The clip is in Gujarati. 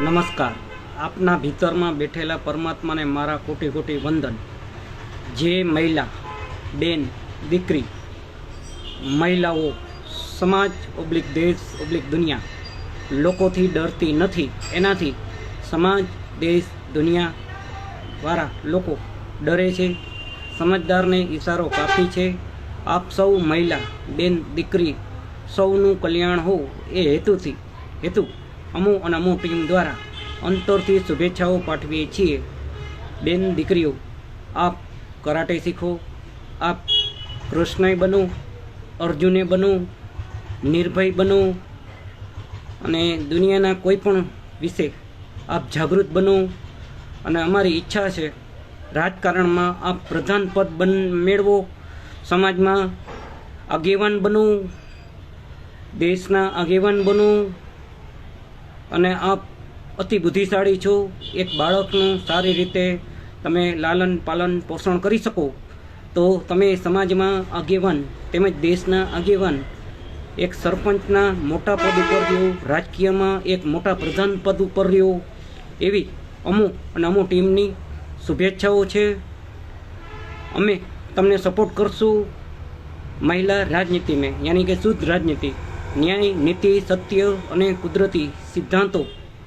નમસ્કાર. આપના ભીતરમાં બેઠેલા પરમાત્માને મારા કોટી કોટી વંદન. જે મહિલા, બેન, દીકરી, મહિલાઓ, સમાજ ઓબ્લિક, દેશ ઓબ્લિક દુનિયા, લોકોથી ડરતી નથી, એનાથી સમાજ, દેશ, દુનિયા વાળા લોકો ડરે છે, સમજદારને ઈશારો કાફી છે. આપ સૌ મહિલા, બેન, દીકરી સૌનું કલ્યાણ હોવું એ હેતુથી, હેતુ અમુ અને અમુ ટીમ દ્વારા અંતરથી શુભેચ્છાઓ પાઠવીએ છીએ. બેન દીકરીઓ, આપ કરાટે શીખો, આપ કૃષ્ણય બનો, અર્જુને બનો, નિર્ભય બનો અને દુનિયાના કોઈ પણ વિશે આપ જાગૃત બનો અને અમારી ઈચ્છા છે રાજકારણમાં આપ પ્રધાન પદ બન મેળવો, સમાજમાં આગેવાન બનો, દેશના આગેવાન બનો અને આપ અતિ બુદ્ધિશાળી છો. એક બાળકનું સારી રીતે તમે લાલન પાલન, પોષણ કરી શકો. તો તમે સમાજમાં આગેવાન તેમજ દેશના આગેવાન, એક સરપંચના મોટા પદ ઉપર રહ્યો, રાજકીયમાં એક મોટા પ્રધાન પદ ઉપર રહ્યો, એવી અમુક અને અમુક ટીમની શુભેચ્છાઓ છે. અમે તમને સપોર્ટ કરશું. મહિલા રાજનીતિ મેં, યાની કે શુદ્ધ રાજનીતિ. ન્યાય નીતિ સત્ય અને કુદરતી સિદ્ધાંતો